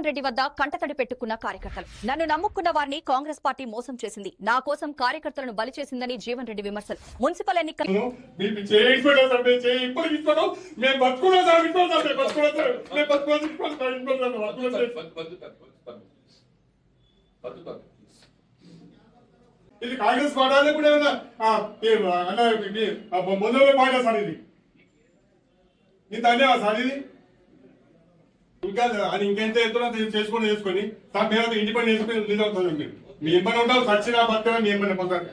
జీవన్ రెడ్డి వద్ద కంటతడి పెట్టుకున్న కార్యకర్తలు. నన్ను నమ్ముకున్న వారిని కాంగ్రెస్ పార్టీ మోసం చేసింది. నా కోసం కార్యకర్తలను బలి చేసిందని జీవన్ రెడ్డి విమర్శలు. మున్సిపల్ ఎన్నికల. ఇది కాంగ్రెస్ పార్టీ కూడా ఏమైనా ఆ, ఏ, అన్న ఇది, ఆ, ముందు పార్టీ సార్ ఇది. ఇంత సార్ ఇది. ఇంకా అది ఇంకెంత ఎత్తున చేసుకొని చేసుకొని సార్ మేము ఇండిపెండెంట్ చేసుకుని రిలీజ్ అవుతుంది మీరు మీ ఇబ్బంది ఉంటారు సచ్చినా బతిగా మీ ఇబ్బంది పోతారు.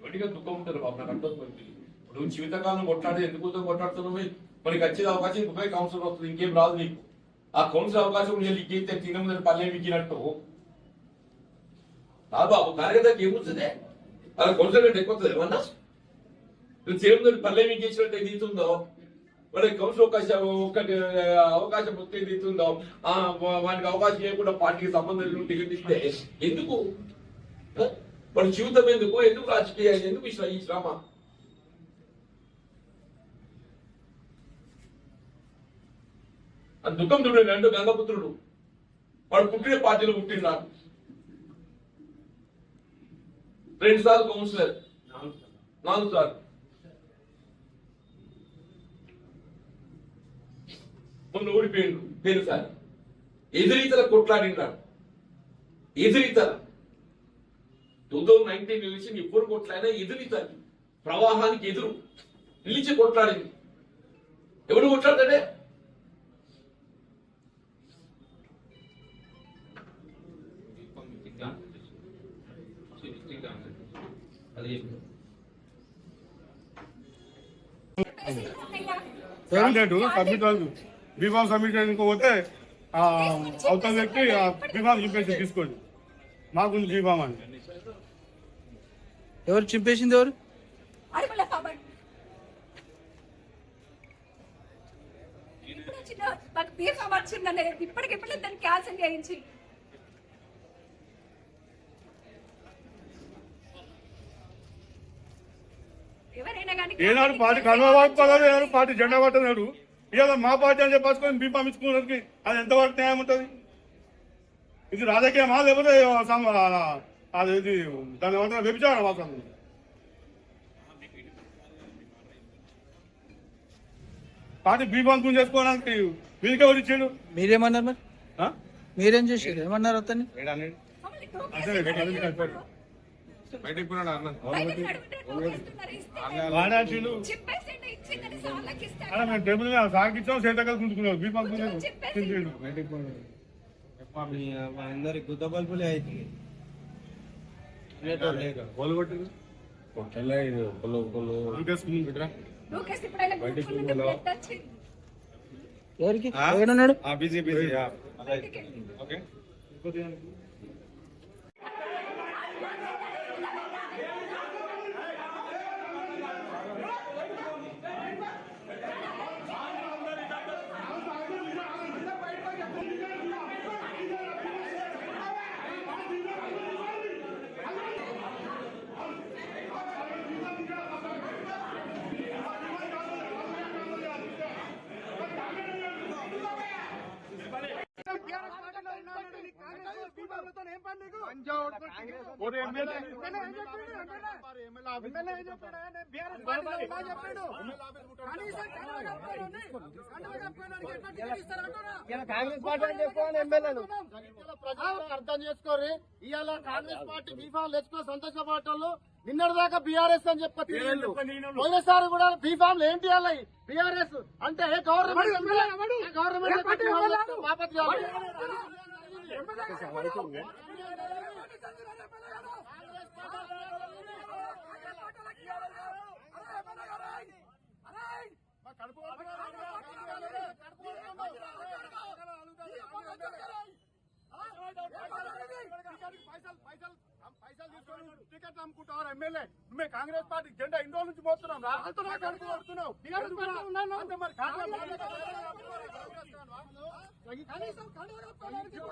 ఎవరిగా దుఃఖం ఉంటారు బాబు నాకు అర్థమవుతుంది ఇప్పుడు జీవితకాలం కొట్లాడి ఎందుకు కొట్లాడుతున్నావు మనకి వచ్చే అవకాశం ఇంకొక కౌన్సిల్ వస్తుంది ఇంకేం రాదు నీకు. ఆ కౌన్సిల్ అవకాశం నేను ఇంకేం తిన ముందు పల్లె మిక్కినట్టు రా బాబు కార్యకర్తకి ఏమొస్తుంది? అలా కౌన్సిల్ కంటే ఎక్కువ ఏమన్నా? నువ్వు చేయడం ముందు పల్లె మిక్కించినట్టు ఏది వాళ్ళకి కౌన్సిల్ అవకాశం ఒకటి అవకాశం ఏది ఇస్తుందో? వానికి అవకాశం ఇవ్వకుండా పార్టీకి సంబంధం లేకుండా టికెట్ ఇస్తే ఎందుకు? వాడి జీవితం ఎందుకు? ఎందుకు రాజకీయ ఎందుకు ఈ శ్ర- ఈ శ్రమ? ఆ దుఃఖం చూడండి రెండు గంగపుత్రుడు వాడు పుట్టిన పార్టీలో పుట్టినాడు రెండు సార్లు కౌన్సిలర్. నాలుగు సార్లు. మొన్న ఓడిపోయిండు పేరు ఎదురీతల కొట్లాడినాడు ఎదురీతల. టూ థౌజండ్ నైన్టీన్ ఎలక్షన్ ఎప్పుడు కొట్లాడినా ఎదురీతలు ప్రవాహానికి ఎదురు. నిలిచి కొట్లాడింది. ఎవడు కొట్లాడతాడే? Candidate submit B form submit చేయకపోతే ఆ, అవతల వ్యక్తి ఆ బీఫామ్ చూపించి తీసుకోండి. మాకు బీఫామ్ అని ఎవరు చింపేసింది ఎవరు? అడుగుల కాబట్టి ఇప్పుడు వచ్చిన మాకు బీఫామ్ వచ్చిందని ఇప్పటికిప్పుడు దాన్ని క్యాన్సిల్ చేయించి. ఎవరైనా కానీ ఏనాడు పార్టీ ఏనాడు పార్టీ జెండా పట్టనాడు ఇవాళ మా పార్టీ అని చెప్పేసుకొని బీఫామ్ ఇచ్చుకున్నకి అది ఎంతవరకు న్యాయం ఉంటుంది? ఇది రాజకీయమా? లేకపోతే అది ఇది దాని ఏమంటారు వ్యభిచారం అసలు? పార్టీ బీఫామ్ గురించి చేసుకోవడానికి ఎవరు ఇచ్చిండు. మీరేమన్నారు మరి? మీరేం చేసారు ఏమన్నారు అతన్ని. బయటకు అలా మేము టేబుల్ మీద సాగిచ్చాం. అందరి గుద్ద బల్బులే అయితే. ఎవరికి? బిజీ బిజీ బయటికి. ఓకే ఓటు ఎమ్మెల్యే ప్రజలు అర్థం చేసుకోరు ఇవాళ కాంగ్రెస్ పార్టీ బీఫామ్ తెచ్చుకో సంతోషపడటంలో నిన్నటి దాకా బీఆర్ఎస్ అని చెప్పి. పోయినసారి కూడా బీఫామ్ ఏంటి ఇవాళ బీఆర్ఎస్ అంటే ఏ గవర్నమెంట్ ఏ గవర్నమెంట్ వాపస్ చేయాలి. టికెట్ అమ్ముకుంటారు ఎమ్మెల్యే నువ్వే కాంగ్రెస్ పార్టీ జెండా ఇన్ని రోజుల నుంచి మోస్తున్నాం రా అంత నాకు అడుగు కొడుతున్నావు. కనీసం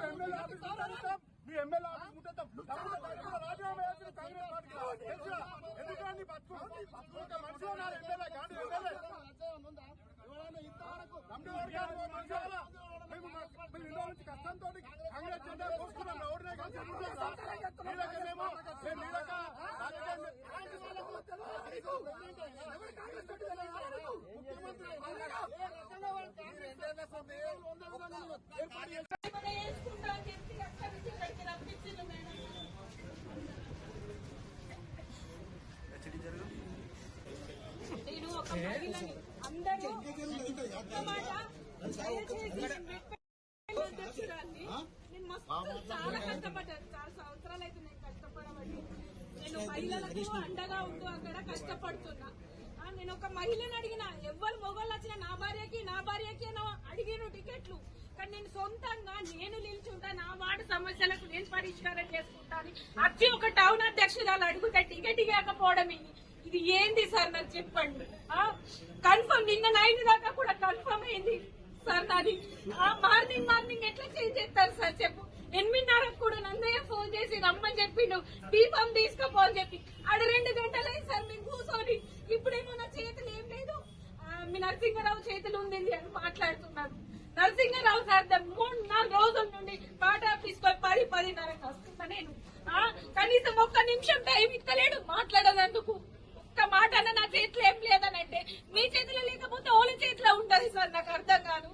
ఎమ్మెల్యే ఆఫీస్ ఉంటాం. మీ ఎమ్మెల్యే ఆఫీస్. తప్పకుండా రాజీనామా కాంగ్రెస్ పార్టీకి. తెలుసురా? ఎందుకంటే నీ బతుకు ఒక మనిషి ఉన్నారు ఎమ్మెల్యే. మేము నుంచి కష్టంతో కాంగ్రెస్ జెండా కోసుకున్నాం ఎవరినే కలిసి ముఖ్యమంత్రి ఏ రకంగా వాళ్ళు కాంగ్రెస్ జెండా సొంత వంద విధానాలు ఏర్పాటు నేను ఒక మహిళని అందరూ నేను మస్తు చాలా కష్టపడ్డాను చాలా సంవత్సరాలు అయితే నేను కష్టపడబట్టి నేను మహిళలకు అండగా ఉంటూ అక్కడ కష్టపడుతున్నా నేను ఒక మహిళను అడిగిన ఎవ్వరు మొగోళ్ళు వచ్చిన నా భార్యకి నా భార్యకి అడిగిన టికెట్లు. కానీ నేను సొంతంగా నేను నిల్చుంటా నా వార్డు సమస్యలకు నేను పరిష్కారం చేసుకుంటాను. అచ్చి ఒక టౌన్ అధ్యక్షురాలు అడుగుతే టికెట్ ఇవ్వకపోవడం ఇది ఏంది సార్ నాకు చెప్పండి? కన్ఫర్మ్ నిన్న నైన్ దాకా కూడా కన్ఫర్మ్ అయింది సార్ నాది. మార్నింగ్ మార్నింగ్ ఎట్లా చేంజ్ చేస్తారు సార్ చెప్పు. ఎనిమిదిన్నరకు కూడా నందయ్య ఫోన్ చేసి రమ్మని చెప్పిండు. దీపం తీసుకోపో అని చెప్పి. ఆడ రెండు గంటలైంది సార్ మేము కూర్చొని. ఇప్పుడేమో నా చేతులు ఏం లేదు. మీ నరసింహరావు చేతులు ఉంది అని మాట్లాడుతున్నారు నరసింహరావు సార్ మూడు నాలుగు రోజుల నుండి పాట తీసుకొని పది పదిన్నరకు వస్తున్నా నేను. కనీసం ఒక్క నిమిషం టైం ఇస్తలేడు మాట్లాడేందుకు ఒక్క మాట అన్న నా చేతిలో ఏం లేదని అంటే మీ చేతిలో లేకపోతే ఓళ్ళ చేతిలో ఉంటది సార్ నాకు అర్థం కాదు.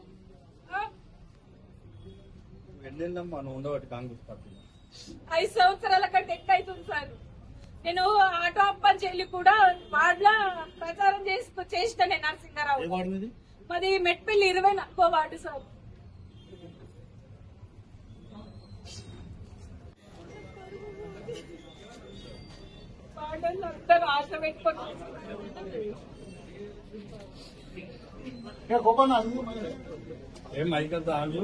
ఐదు సంవత్సరాల కంటే ఎక్కువ అవుతుంది సార్. నేను ఆటో అప్పని చెల్లి కూడా వార్డులో ప్రచారం చేస్తూ చేసిన ఏ నరసింహారావు మీది మెట్పల్లి ఇరవై నాలుగో వార్డు సార్. వార్డులో అందరూ ఆశ పెట్టుకొని ఏ గోపన్న అది మరి. ఏం మైక్ అంతా ఆగు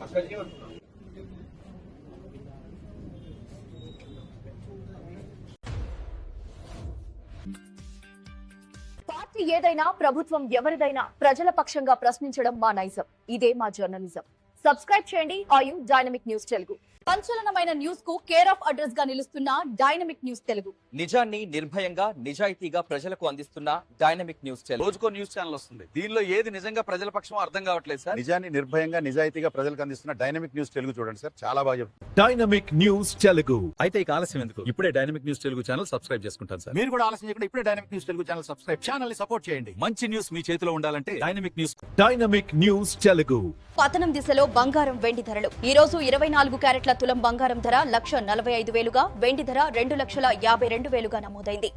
పార్టీ ఏదైనా ప్రభుత్వం ఎవరిదైనా ప్రజల పక్షంగా ప్రశ్నించడం మా నైజం. ఇదే మా జర్నలిజం. సబ్స్క్రైబ్ చేయండి. ఆయు డైనమిక్ న్యూస్ తెలుగు. సంచలనమైన న్యూస్కు కేర్ ఆఫ్ అడ్రస్గా నిలుస్తున్న డైనమిక్ న్యూస్ తెలుగు నిజాన్ని నిర్భయంగా నిజాయితీగా ప్రజలకు అందిస్తున్న డైనమిక్ న్యూస్ ఛానల్ రోజుకో న్యూస్ ఛానల్ వస్తుంది. దీనిలో ఏది నిజంగా ప్రజల పక్షం అర్థం కావట్లేదు సార్. నిజాన్ని నిర్భయంగా నిజాయితీగా ప్రజలకు అందిస్తున్న డైనమిక్ న్యూస్ తెలుగు చూడండి సార్. చాలా బాగా చెప్తారు డైనమిక్ న్యూస్ తెలుగు అయితే ఇక ఆలస్యం ఎందుకు? ఇప్పుడే dynamic news Telugu channel subscribe చేసుకుంటాను సార్. మీరు కూడా ఆలస్యం చేయకుండా ఇప్పుడే dynamic news Telugu channel subscribe ఛానల్ని సపోర్ట్ చేయండి. మంచి న్యూస్ మీ చేతిలో ఉండాలంటే dynamic news dynamic news Telugu పతనం దిశలో బంగారం వెండి ధరలు. ఈ రోజు ఇరవై నాలుగు క్యారెట్ల తులం బంగారం ధర లక్ష నలభై ఐదు వేలుగా వెండి ధర రెండు లక్షల యాభై రెండు వేలుగా నమోదైంది.